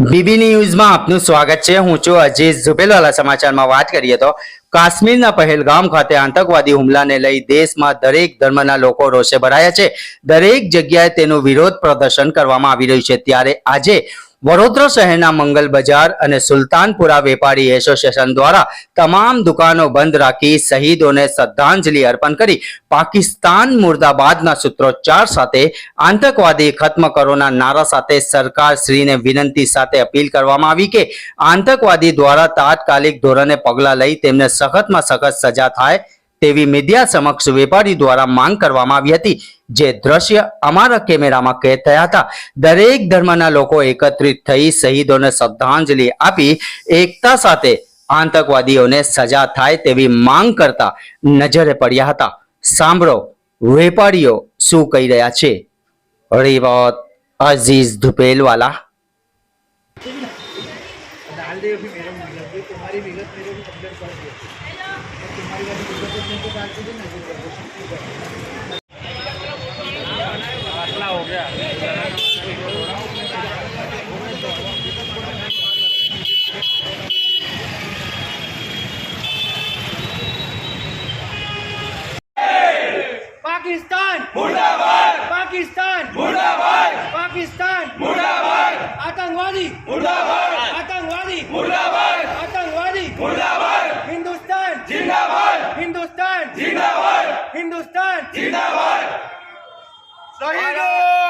BB ન્યૂઝમાં આપનું સ્વાગત છે. હું છું અજીત ઝુબેલવાલા સમાચારમાં વાત કરીએ તો કાશ્મીરના પહેલગામ ખાતે આતંકવાદી હુમલાને લઈ દેશમાં દરેક ધર્મના લોકો રોષે ભરાયા છે. દરેક જગ્યાએ તેનું વિરોધ પ્રદર્શન કરવામાં આવી રહ્યું છે. ત્યારે આજે વડોદરા શહેરના મંગલ બજાર અને સુલતાનપુરા વેપારી એસોસિએશન દ્વારા તમામ દુકાનો બંધ રાખી શહીદોને શ્રદ્ધાંજલિ અર્પણ કરી પાકિસ્તાન મુર્દાબાદના સૂત્રોચ્ચાર સાથે આતંકવાદી ખત્મ કરોના નારા સાથે સરકાર શ્રીને વિનંતી સાથે અપીલ કરવામાં આવી કે આતંકવાદી દ્વારા તાત્કાલિક ધોરણે પગલાં લઈ તેમને સખતમાં સખત સજા થાય તેવી મીડિયા સમક્ષ વેપારી દ્વારા માંગ કરવામાં આવી હતી. જે દ્રશ્ય અમારા કેમેરામાં કેદ થયા હતા. દરેક ધર્મના લોકો એકત્રિત થઈ શહીદોને શ્રદ્ધાંજલિ આપી એકતા સાથે આતંકવાદીઓને સજા થાય તેવી માંગ કરતા નજરે પડ્યા હતા. સાંભળો, વેપારીઓ શું કહી રહ્યા છે. રિવોત અઝીઝ ધુપેલવાલા. તમારી ગાડી ગુજરાત બેંક ચાલતી હતી ને આટલા હો ગયા Sahidun!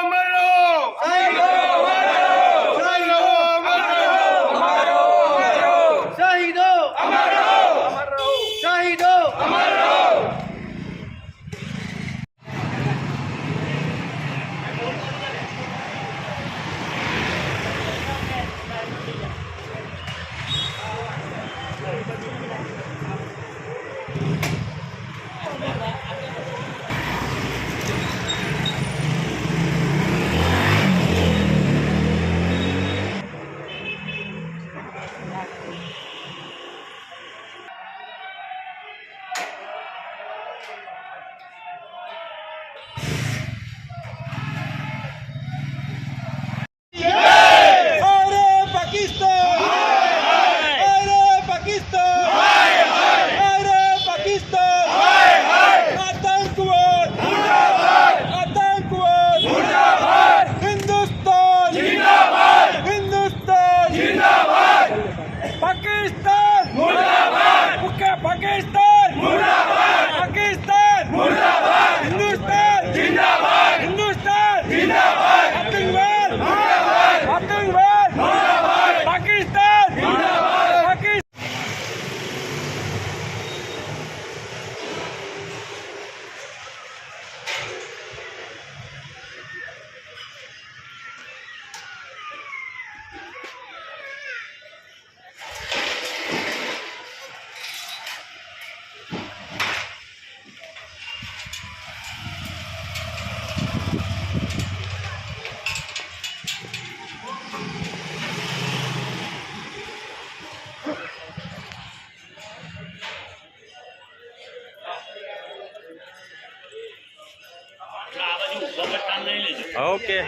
ઓકે.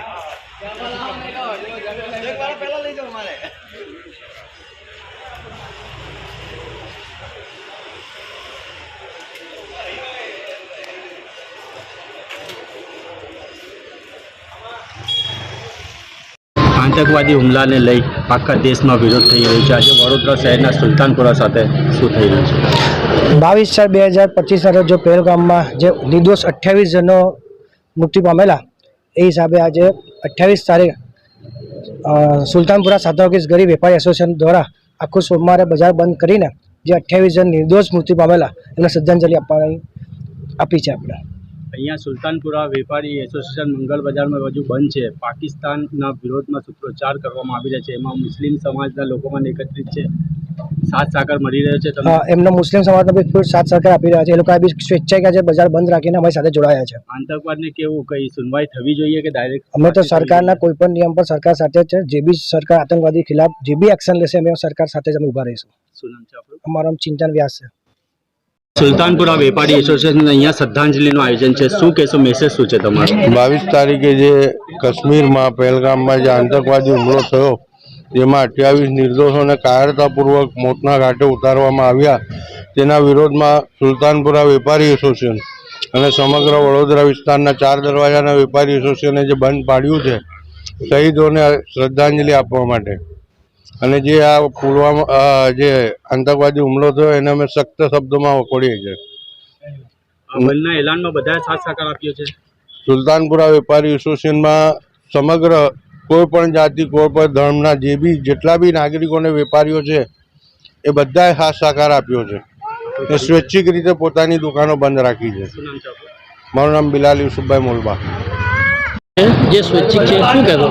આતંકવાદી હુમલાને લઈ આખા દેશમાં વિરોધ થઈ રહ્યો છે. આજે વડોદરા શહેરના સુલતાનપુરા સાથે શું થઈ રહ્યું છે? બાવીસ ચાર બે હજાર પચીસના રોજ જો પહેલગામમાં જે નિર્દોષ અઠ્યાવીસ જણો મૃત્યુ પામેલા એ હિસાબે આજે અઠ્યાવીસ તારીખ સુલતાનપુરા સાતવકીસ ગરીબ વેપારી એસોસિએશન દ્વારા આખું સોમવારે બજાર બંધ કરીને જે અઠ્યાવીસ જણ નિર્દોષ મૃત્યુ પામેલા એમને શ્રદ્ધાંજલિ આપવાની આપી છે આપણે. અહીંયા સુલતાનપુરા વેપારી એસોસિએશન મંગળ બજારમાં હજુ બંધ છે. પાકિસ્તાનના વિરોધમાં સૂત્રોચ્ચાર કરવામાં આવી રહ્યા છે. એમાં મુસ્લિમ સમાજના લોકો પણ એકત્રિત છે. સાથ સાકર મળી રહ્યો છે એમનો મુસ્લિમ સમાજનો બી સાથ સહકાર આપી રહ્યા છે. એ લોકો બી સ્વેચ્છાએ કે આજે બજાર બંધ રાખીને અમારી સાથે જોડાયા છે. આતંકવાદને કેવું કઈ સુનવાઈ થવી જોઈએ કે ડાયરેક્ટ અમે તો સરકારના કોઈ પણ નિયમ પર સરકાર સાથે જ છે. જે બી સરકાર આતંકવાદી ખિલાફ જે બી એક્શન લેશે અમે સરકાર સાથે જ અમે ઊભા રહીશું. શું નામ છે આપણું? અમારું ચિંતન વ્યાસ છે. સુલતાનપુરા વેપારી એસોસિએશન અહીંયા શ્રદ્ધાંજલિનું આયોજન છે. શું કહેશો મેસેજ શું છે તમારો? બાવીસ તારીખે જે કાશ્મીરમાં પહેલગામમાં જે આતંકવાદી હુમલો થયો જેમાં અઠ્યાવીસ નિર્દોષોને કાયરતાપૂર્વક મોતના ઘાટે ઉતારવામાં આવ્યા. તેના વિરોધમાં સુલતાનપુરા વેપારી એસોસિએશન અને સમગ્ર વડોદરા વિસ્તારના ચાર દરવાજાના વેપારી એસોસિએશને જે બંધ પાડ્યું છે શહીદોને શ્રદ્ધાંજલિ આપવા માટે. અને જે આ પુલવામા જે આતંકવાદી હુમલો થયો એને અમે સખ્ત શબ્દોમાં વખોડીએ છીએ. એલાનમાં બધા સાથ સહકાર આપ્યો છે? સુલતાનપુરા વેપારી એસોસિએશનમાં સમગ્ર કોઈ પણ જાતિ કોઈ પણ ધર્મના જે બી જેટલા બી નાગરિકોને વેપારીઓ છે એ બધાએ હાથ સહકાર આપ્યો છે. એ સ્વૈચ્છિક રીતે પોતાની દુકાનો બંધ રાખી છે? મારું નામ બિલાલ યુસુફભાઈ મોલબા. જે સ્વૈચ્છિક છે શું કહેતો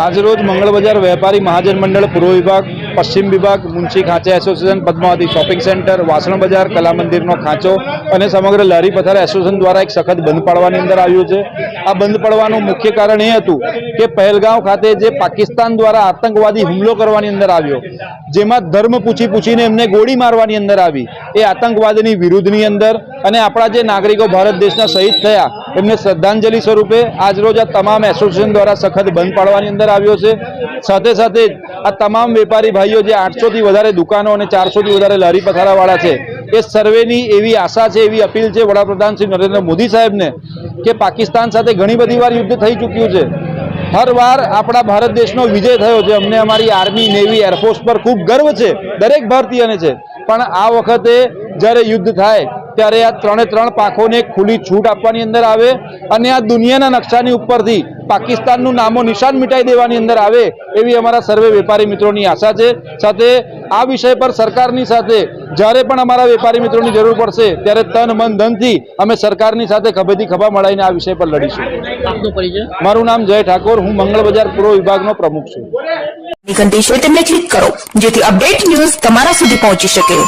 આજરોજ મંગળ બજાર વેપારી મહાજન મંડળ પૂર્વ વિભાગ પશ્ચિમ વિભાગ, Munshi Khancha association, Padmavati shopping centre, વાસણ બજાર, કલા મંદિરનો ખાંચો અને સમગ્ર લારી પથાર એસોસિએશન દ્વારા એક સખત બંધ પાડવાની અંદર આવ્યું છે. આ બંધ પાડવાનું મુખ્ય કારણ એ હતું કે પહેલગાંવ ખાતે જે પાકિસ્તાન દ્વારા આતંકવાદી હુમલો કરવાની અંદર આવ્યો, જેમાં ધર્મ પૂછી પૂછીને એમને ગોળી મારવાની અંદર આવી, એ આતંકવાદની વિરુદ્ધની અંદર અને આપણા જે નાગરિકો ભારત દેશના શહીદ થયા, એમને શ્રદ્ધાંજલિ સ્વરૂપે આજરોજ આ તમામ એસોસિએશન દ્વારા સખત બંધ પાડવાની અંદર આવ્યો છે. સાથે સાથે આ તમામ વેપારી ભાઈઓ, જે આઠસો થી વધારે દુકાનો અને ચારસો થી વધારે લારી પથારાવાળા છે, એ સર્વેની એવી આશા છે, એવી અપીલ છે વડાપ્રધાન શ્રી નરેન્દ્ર મોદી સાહેબને કે પાકિસ્તાન સાથે ઘણી બધી વાર યુદ્ધ થઈ ચૂક્યું છે. હર વાર આપણા ભારત દેશનો વિજય થયો છે. અમને અમારી આર્મી, નેવી, એરફોર્સ પર ખૂબ ગર્વ છે. દરેક ભારતીયને છે. પણ આ વખતે જ્યારે યુદ્ધ થાય ત્યારે આ ત્રણે ત્રણ પાંખોને ખુલ્લી છૂટ આપવાની અંદર આવે અને આ દુનિયાના નકશાની ઉપરથી પાકિસ્તાનનું નામો નિશાન મિટાઈ દેવાની અંદર આવે એવી અમારા સર્વે વેપારી મિત્રોની આશા છે. સાથે આ વિષય પર સરકારની સાથે જ્યારે પણ અમારા વેપારી મિત્રોની જરૂર પડશે ત્યારે તન મન ધનથી અમે સરકારની સાથે ખભેથી ખભા મળાઈને આ વિષય પર લડીશું. મારું નામ જય ઠાકોર હું મંગળ બજાર પૂર્વ વિભાગનો પ્રમુખ છું. તેમને ક્લિક કરો જેથી અપડેટ ન્યૂઝ તમારા સુધી પહોંચી શકે.